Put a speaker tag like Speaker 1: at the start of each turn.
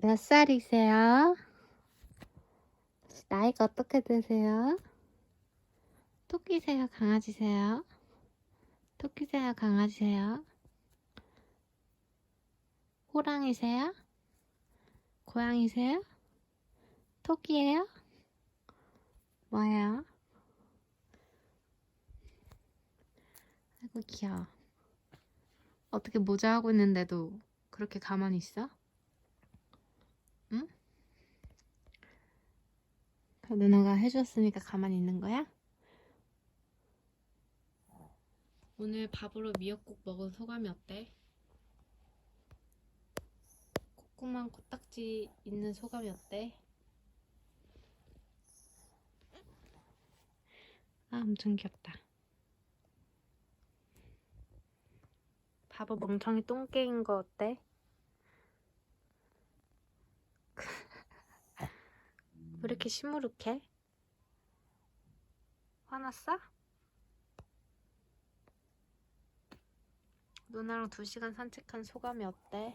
Speaker 1: 몇 살이세요? 나이가 어떻게 되세요? 토끼세요? 강아지세요? 토끼세요? 강아지세요? 호랑이세요? 고양이세요? 토끼예요? 뭐예요? 아이고 귀여워. 어떻게 모자 하고 있는데도 그렇게 가만히 있어? 응? 그 누나가 해줬으니까 가만히 있는 거야? 오늘 밥으로 미역국 먹은 소감이 어때? 콧구멍 코딱지 있는 소감이 어때? 아 엄청 귀엽다. 바보 멍청이 똥개인 거 어때? 왜 이렇게 시무룩해? 화났어? 누나랑 두 시간 산책한 소감이 어때?